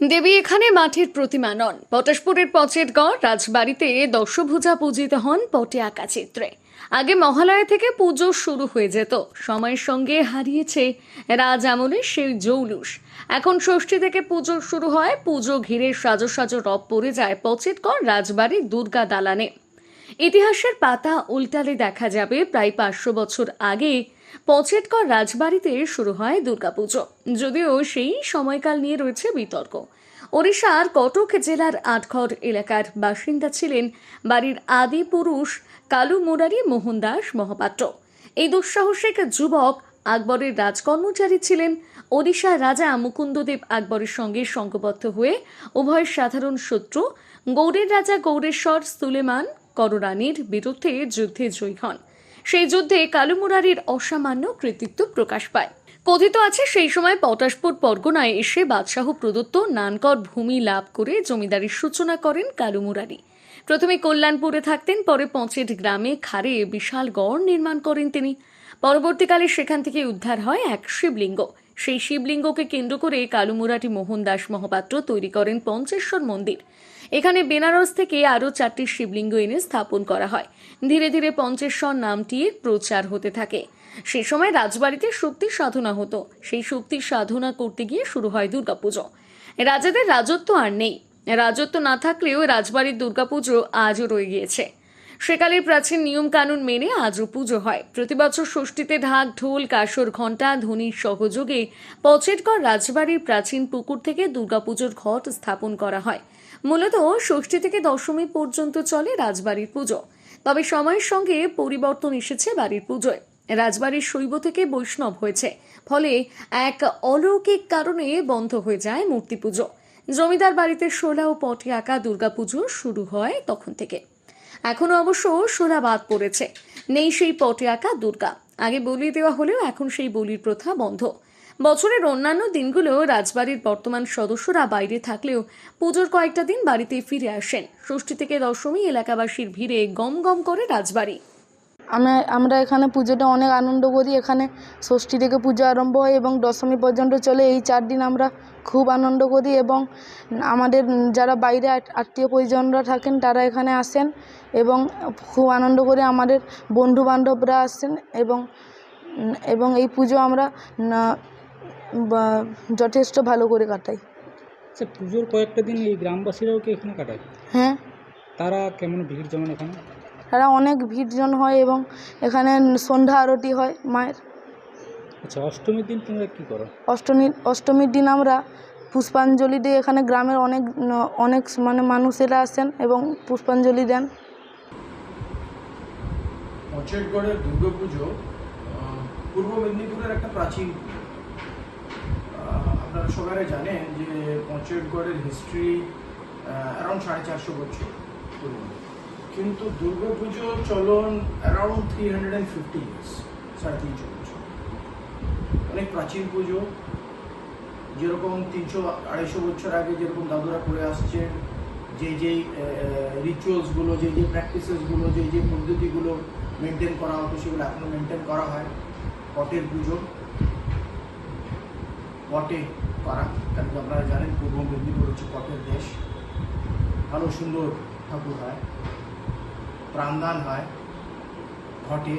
দেবী এখানে মাঠের প্রতিমা নন। পটাশপুরের পচের গড় রাজবাড়িতে দশভুজা পূজিত হন পটে আঁকা চিত্রে। আগে মহালয়া থেকে পুজো শুরু হয়ে যেত। সময়ের সঙ্গে হারিয়েছে রাজ আমলের সেই জৌলুস। এখন ষষ্ঠী থেকে পুজো শুরু হয়, পুজো ঘিরে সাজো সাজো রব পড়ে যায় পচের গড় রাজবাড়ির দুর্গা দালানে। ইতিহাসের পাতা উল্টালে দেখা যাবে প্রায় পাঁচশো বছর আগে পচেটকর রাজবাড়িতে শুরু হয় দুর্গাপুজো। যদিও সেই সময়কাল নিয়ে রয়েছে বিতর্ক। ওড়িশার কটক জেলার আটঘর এলাকার বাসিন্দা ছিলেন বাড়ির আদি পুরুষ কালু মুরারি মোহনদাস মহাপাত্র। এই দুঃসাহসিক যুবক আকবরের রাজকর্মচারী ছিলেন। ওড়িশার রাজা মুকুন্দদেব আকবরের সঙ্গে সংঘবদ্ধ হয়ে উভয় সাধারণ শত্রু গৌড়ের রাজা গৌরেশ্বর সুলেমান কররানীর বিরুদ্ধে যুদ্ধে জয়ী হন। সেই যুদ্ধে কালুমুরারির অসামান্য কৃতিত্ব প্রকাশ পায়। কথিত আছে, সেই সময় পটাশপুর পরগনায় এসে বাদশাহ প্রদত্ত নানকর ভূমি লাভ করে জমিদারির সূচনা করেন কালুমুরারি প্রথমে কল্যাণপুরে থাকতেন, পরে পঁচেট গ্রামে খারে বিশাল গড় নির্মাণ করেন তিনি। পরবর্তীকালে সেখান থেকে উদ্ধার হয় এক শিবলিঙ্গ। সেই শিবলিঙ্গকে কেন্দ্র করে কালুমুরাটি মোহন দাস মহাপাত্র তৈরি করেন পঞ্চেশ্বর মন্দির। এখানে বেনারস থেকে আরও চারটি শিবলিঙ্গ এনে স্থাপন করা হয়। ধীরে ধীরে পঞ্চেশ্বর নামটির প্রচার হতে থাকে। সে সময় রাজবাড়িতে শক্তি সাধনা হতো। সেই শক্তি সাধনা করতে গিয়ে শুরু হয় দুর্গাপুজো। রাজাদের রাজত্ব আর নেই। রাজত্ব না থাকলেও রাজবাড়ির দুর্গাপুজো আজও রয়ে গিয়েছে। সেকালের প্রাচীন নিয়ম কানুন মেনে আজও পুজো হয়। প্রতিবছর ষষ্ঠীতে ঢাক, ঢোল, কাসর, ঘণ্টা ধ্বনির সহযোগে পচেটগড় রাজবাড়ির প্রাচীন পুকুর থেকে দুর্গাপুজোর ঘট স্থাপন করা হয়। মূলত ষষ্ঠী থেকে দশমী পর্যন্ত চলে রাজবাড়ির পুজো। তবে সময়ের সঙ্গে পরিবর্তন এসেছে বাড়ির পুজোয়। রাজবাড়ির শৈব থেকে বৈষ্ণব হয়েছে। ফলে এক অলৌকিক কারণে বন্ধ হয়ে যায় মূর্তি পুজো। জমিদার বাড়িতে শোলা ও পটে আঁকা দুর্গাপুজো শুরু হয় তখন থেকে। এখনও অবশ্য সোনা বাদ পড়েছে। নেই সেই পটে আঁকা দুর্গা। আগে বলি দেওয়া হলেও এখন সেই বলির প্রথা বন্ধ। বছরের অন্যান্য দিনগুলো রাজবাড়ির বর্তমান সদস্যরা বাইরে থাকলেও পুজোর কয়েকটা দিন বাড়িতে ফিরে আসেন। ষষ্ঠী থেকে দশমী এলাকাবাসীর ভিড়ে গম গম করে রাজবাড়ি। আমরা আমরা এখানে পুজোটা অনেক আনন্দ করি। এখানে ষষ্ঠী থেকে পুজো আরম্ভ হয় এবং দশমী পর্যন্ত চলে। এই চার দিন আমরা খুব আনন্দ করি এবং আমাদের যারা বাইরে আত্মীয় পরিজনরা থাকেন তারা এখানে আসেন এবং খুব আনন্দ করে আমাদের বন্ধু বান্ধবরা আসেন এবং এবং এই পুজো আমরা যথেষ্ট ভালো করে কাটাই। আচ্ছা পুজোর কয়েকটা দিন এই গ্রামবাসীরাও কি এখানে কাটায়? হ্যাঁ। তারা কেমন ভিড় জমান এখানে? তারা অনেক ভিড়জন হয় এবং এখানে সন্ধ্যা আরতি হয় মায়ের। আচ্ছা অষ্টমীর দিন তোমরা কী করো? অষ্টমী অষ্টমীর দিন আমরা পুষ্পাঞ্জলি দিই। এখানে গ্রামের অনেক অনেক মানে মানুষেরা আসেন এবং পুষ্পাঞ্জলি দেন। পঞ্চেটগড়ের দুর্গাপুজো পূর্ব মেদিনীপুরের একটা প্রাচীন আপনারা সবাই জানেন যে পঞ্চেটগড়ের হিস্ট্রি অ্যারাউন্ড সাড়ে চারশো বছর। কিন্তু দুর্গা দুর্গাপুজো চলন around three hundred and fifty years সাড়ে তিনশো বছর অনেক প্রাচীন পুজো, যেরকম তিনশো আড়াইশো বছর আগে যেরকম দাদুরা করে আসছে, যে যেই রিচুয়ালসগুলো যে যে প্র্যাকটিসেসগুলো যে যে পদ্ধতিগুলো মেনটেন করা হতো, সেগুলো এখনও মেনটেন করা হয়। পটের পুজো, পটে করা কারণ আপনারা জানেন, পূর্ব মেদিনীপুর হচ্ছে পটের দেশ। ভালো সুন্দর ঠাকুর হয়। প্রাণদান হয়, ঘটে।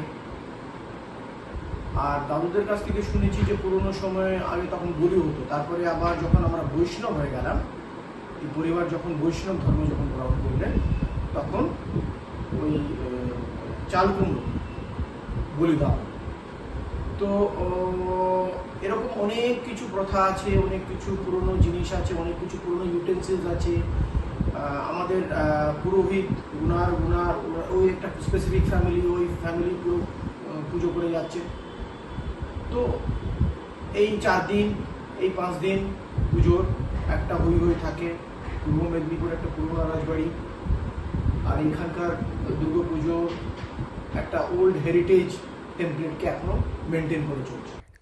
আর দাদুদের কাছ থেকে শুনেছি যে পুরোনো সময়ে আগে তখন বলি হতো, তারপরে আবার যখন আমরা বৈষ্ণব হয়ে গেলাম, এই পরিবার যখন বৈষ্ণব ধর্ম যখন গ্রহণ করলেন, তখন ওই চাল কুমড়ো বলি দাও তো এরকম অনেক কিছু প্রথা আছে, অনেক কিছু পুরনো জিনিস আছে, অনেক কিছু পুরনো ইউটেন্সিলস আছে আমাদের পুরোহিত গুনার গুনার ওই একটা স্পেসিফিক ফ্যামিলি ওই ফ্যামিলি পুরো পুজো করে যাচ্ছে। তো এই চার দিন, এই পাঁচ দিন পুজোর একটা হই হই থাকে, পূর্ব মেদিনীপুর একটা পুরোনো রাজবাড়ি, আর এখানকার দুর্গা পুজো একটা ওল্ড হেরিটেজ টেমপ্লেটকে এখনও মেনটেন করে চলছে।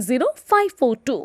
zero five four two